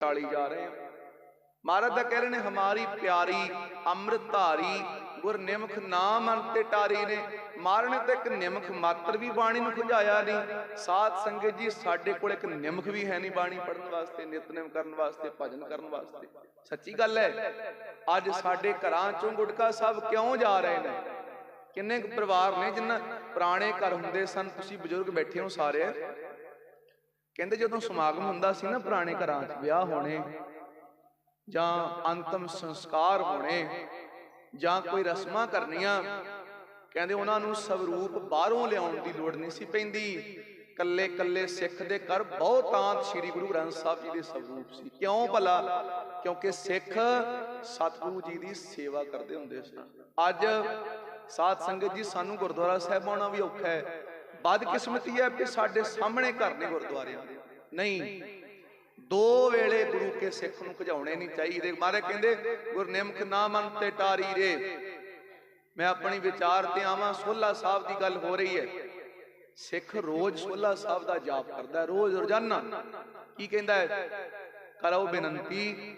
ਟਾਲੀ ਜਾ ਰਹੇ ਹਾਂ। ਮਹਾਰਾਜ ਦਾ ਕਹਿ ਰਹੇ ਨੇ, ਹਮਾਰੀ ਪਿਆਰੀ ਅੰਮ੍ਰਿਤ ਧਾਰੀ ਗੁਰ ਨਿਮਖ ਨਾਮ ਅੰਤੇ ਟਾਰੀ ਨੇ। ਮਾਰਨੇ ਤੇ ਇੱਕ ਨਿਮਖ ਮਾਤਰ ਵੀ ਬਾਣੀ ਨੂੰ ਖੁਝਾਇਆ ਨਹੀਂ ਸਾਧ ਸੰਗਤ ਜੀ, ਸਾਡੇ ਕੋਲ ਇੱਕ ਨਿਮਖ ਵੀ ਹੈ ਨਹੀਂ ਬਾਣੀ ਪੜਨ ਵਾਸਤੇ, ਨਿਤਨੇਮ ਕਰਨ ਵਾਸਤੇ, ਭਜਨ ਕਰਨ ਵਾਸਤੇ। ਸੱਚੀ ਗੱਲ ਹੈ, ਅੱਜ ਸਾਡੇ ਘਰਾਂ ਚੋਂ ਗੁਟਕਾ ਸਾਹਿਬ ਕਿਉਂ ਜਾ ਰਹੇ ਨੇ? ਕਿੰਨੇ ਪਰਿਵਾਰ ਨੇ ਜਿੰਨਾ ਪੁਰਾਣੇ ਘਰ ਹੁੰਦੇ ਸਨ, ਤੁਸੀਂ ਬਜ਼ੁਰਗ ਬੈਠੇ ਹੋ ਸਾਰੇ। ਕਹਿੰਦੇ ਜਦੋਂ ਸਮਾਗਮ ਹੁੰਦਾ ਸੀ ਨਾ ਪੁਰਾਣੇ ਘਰਾਂ 'ਚ, ਵਿਆਹ ਹੋਣੇ, ਜਾਂ ਅੰਤਮ ਸੰਸਕਾਰ ਹੋਣੇ, ਜਾਂ ਕੋਈ ਰਸਮਾਂ ਕਰਨੀਆਂ, ਕਹਿੰਦੇ ਉਹਨਾਂ ਨੂੰ ਸਵਰੂਪ ਬਾਹਰੋਂ ਲਿਆਉਣ ਦੀ ਲੋੜ ਨਹੀਂ ਸੀ ਪੈਂਦੀ। ਕੱਲੇ ਕੱਲੇ ਸਿੱਖ ਦੇ ਘਰ ਬਹੁਤਾਂਤ ਸ੍ਰੀ ਗੁਰੂ ਗ੍ਰੰਥ ਸਾਹਿਬ ਜੀ ਦੇ ਸਵਰੂਪ ਸੀ। ਕਿਉਂ ਭਲਾ? ਕਿਉਂਕਿ ਸਿੱਖ ਸਤਿਗੁਰੂ ਜੀ ਦੀ ਸੇਵਾ ਕਰਦੇ ਹੁੰਦੇ ਸਨ ਅੱਜ ਸਾਧ ਸੰਗਤ ਜੀ ਸਾਨੂੰ ਗੁਰਦੁਆਰਾ ਸਾਹਿਬ ਆਉਣਾ ਵੀ ਔਖਾ ਹੈ। ਬਦਕਿਸਮਤੀ ਹੈ ਕਿ ਸਾਡੇ ਸਾਹਮਣੇ ਘਰ ਨੇ ਗੁਰਦੁਆਰਿਆਂ ਨਹੀਂ। ਦੋ ਵੇਲੇ ਗੁਰੂ ਕੇ ਸਿੱਖ ਨੂੰ ਖਜਾਉਣੇ ਨਹੀਂ ਚਾਹੀਦੇ। ਮਾਰੇ ਕਹਿੰਦੇ ਗੁਰਨਿਮਖ ਨਾਮ ਅੰਤੇ ਟਾਰੀ ਰੇ। ਮੈਂ ਆਪਣੀ ਵਿਚਾਰ ਤੇ ਆਵਾਂ, ਸੋਲਾ ਸਾਹਿਬ ਦੀ ਗੱਲ ਹੋ ਰਹੀ ਹੈ। ਸਿੱਖ ਰੋਜ਼ ਸੋਲਾ ਸਾਹਿਬ ਦਾ ਜਾਪ ਕਰਦਾ, ਰੋਜ਼ ਰੋਜ਼ਾਨਾ। ਕੀ ਕਹਿੰਦਾ ਹੈ? ਕਰੋ ਬੇਨਤੀ।